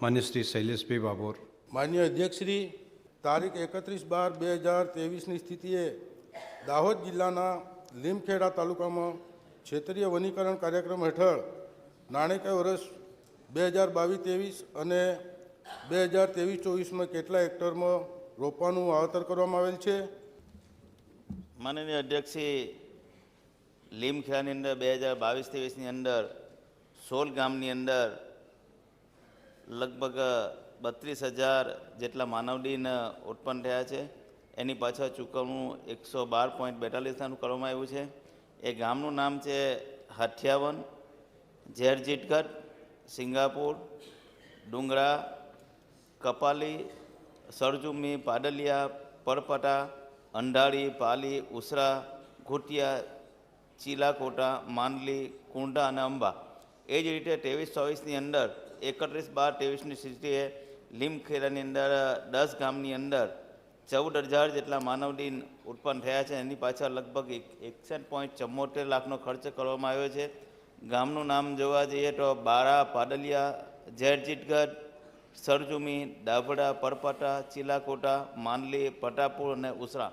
માન્ય શ્રી શૈલેષભાઈ બાબોર. માન્ય અધ્યક્ષશ્રી તારીખ એકત્રીસ બાર બે હજાર ત્રેવીસની સ્થિતિએ દાહોદ જિલ્લાના લીમખેડા તાલુકામાં ક્ષેત્રીય વનીકરણ કાર્યક્રમ હેઠળ નાણાકીય વર્ષ બે હજાર બાવીસ ત્રેવીસ અને બે હજાર ત્રેવીસ ચોવીસમાં કેટલા હેક્ટરમાં રોપવાનું વાવેતર કરવામાં આવેલ છે? માનનીય અધ્યક્ષશ્રી લીમખેડાની અંદર બે હજાર બાવીસ ત્રેવીસની અંદર સોલ ગામની અંદર લગભગ બત્રીસ હજાર જેટલા માનવદિન ઉત્પન્ન થયા છે. એની પાછળ ચૂકવણું એકસો બાર પોઈન્ટ બેતાલીસનું કરવામાં આવ્યું છે. એ ગામનું નામ છે હથિયાવન ઝેર જીટગઢ સિંગાપુર, ડુંગરા, કપાલી, સરજુમી, પાડલિયા, પરપટા, અંધાળી, પાલી, ઉસરા, ઘૂટિયા, ચીલાકોટા, માંડલી, કુંડા અને અંબા. એ જ રીતે ત્રેવીસ ચોવીસની અંદર એકત્રીસ બાર ત્રેવીસની સ્થિતિએ લીમખેરાની અંદર દસ ગામની અંદર ચૌદ હજાર જેટલા માનવદિન ઉત્પન્ન થયા છે. એની પાછળ લગભગ એક, એકસઠ પોઈન્ટ ચુમ્મોતેર લાખનો ખર્ચ કરવામાં આવ્યો છે. ગામનું નામ જોવા જઈએ તો બારા પાડલિયા ઝેરજીતગઢ સરજુમી ડાભડા પરપાટા, ચીલાકોટા, માનલી, પટાપુર અને ઉસરા.